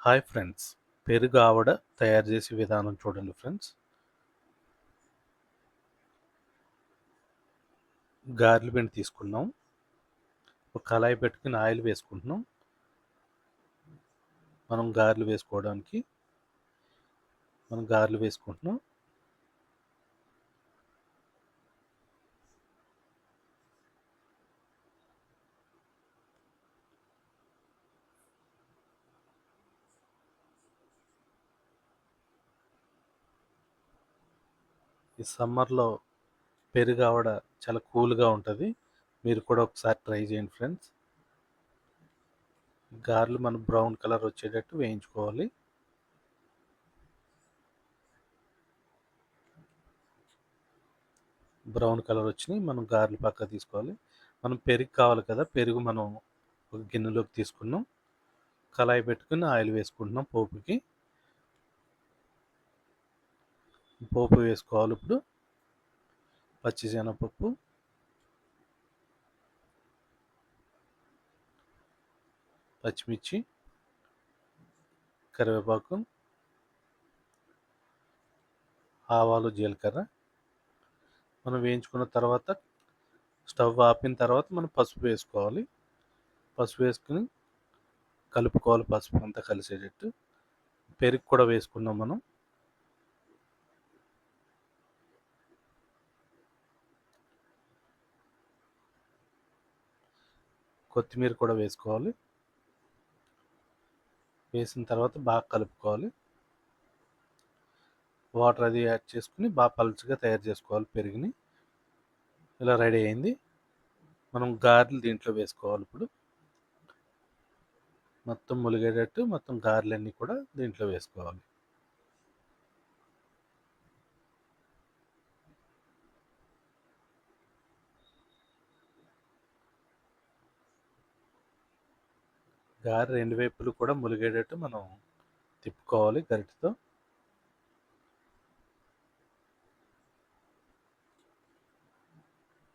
Hi friends. పెరుగు ఆవడ తయారు చేసే విధానం చూడండి ఫ్రెండ్స్. గార్లు పిండి తీసుకున్నాం. ఒక కళాయి పెట్టుకుని ఆయిల్ వేసుకుంటున్నాం. మనం గారెలు వేసుకోవడానికి మనం గారెలు వేసుకుంటున్నాం. ఈ సమ్మర్లో పెరుగు ఆవడ చాలా కూల్గా ఉంటుంది. మీరు కూడా ఒకసారి ట్రై చేయండి ఫ్రెండ్స్. గారెలు మనం బ్రౌన్ కలర్ వచ్చేటట్టు వేయించుకోవాలి. బ్రౌన్ కలర్ వచ్చినాయి. మనం గారెలు పక్క తీసుకోవాలి. మనం పెరుగు కావాలి కదా. పెరుగు మనం ఒక గిన్నెలోకి తీసుకున్నాం. కళాయి పెట్టుకుని ఆయిల్ వేసుకుంటున్నాం పోపుకి. పోపు వేసుకోవాలి ఇప్పుడు. పచ్చిశనగపప్పు. పచ్చిమిర్చి. కరివేపాకు. ఆవాలు జీలకర్ర. మనం వేయించుకున్న తర్వాత స్టవ్ ఆపిన తర్వాత మనం పసుపు వేసుకోవాలి. పసుపు వేసుకుని కలుపుకోవాలి పసుపు అంతా కలిసేటట్టు. పెరుగు కూడా వేసుకున్నాం మనం. కొత్తిమీర కూడా వేసుకోవాలి. వేసిన తర్వాత బాగా కలుపుకోవాలి. వాటర్ అది యాడ్ చేసుకుని బాగా పలుచగా తయారు చేసుకోవాలి పెరుగుని. ఇలా రెడీ అయింది. మనం గారెలు దీంట్లో వేసుకోవాలి ఇప్పుడు. మొత్తం ములిగేటట్టు మొత్తం గారెలన్నీ కూడా దీంట్లో వేసుకోవాలి. గారె రెండు వైపులు కూడా ములిగేటట్టు మనం తిప్పుకోవాలి గరిటతో.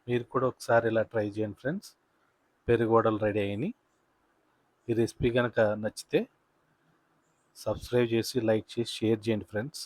మీరు కూడా ఒకసారి ఇలా ట్రై చేయండి ఫ్రెండ్స్. పెరుగోడలు రెడీ అయినాయి. ఈ రెసిపీ కనుక నచ్చితే సబ్స్క్రైబ్ చేసి లైక్ చేసి షేర్ చేయండి ఫ్రెండ్స్.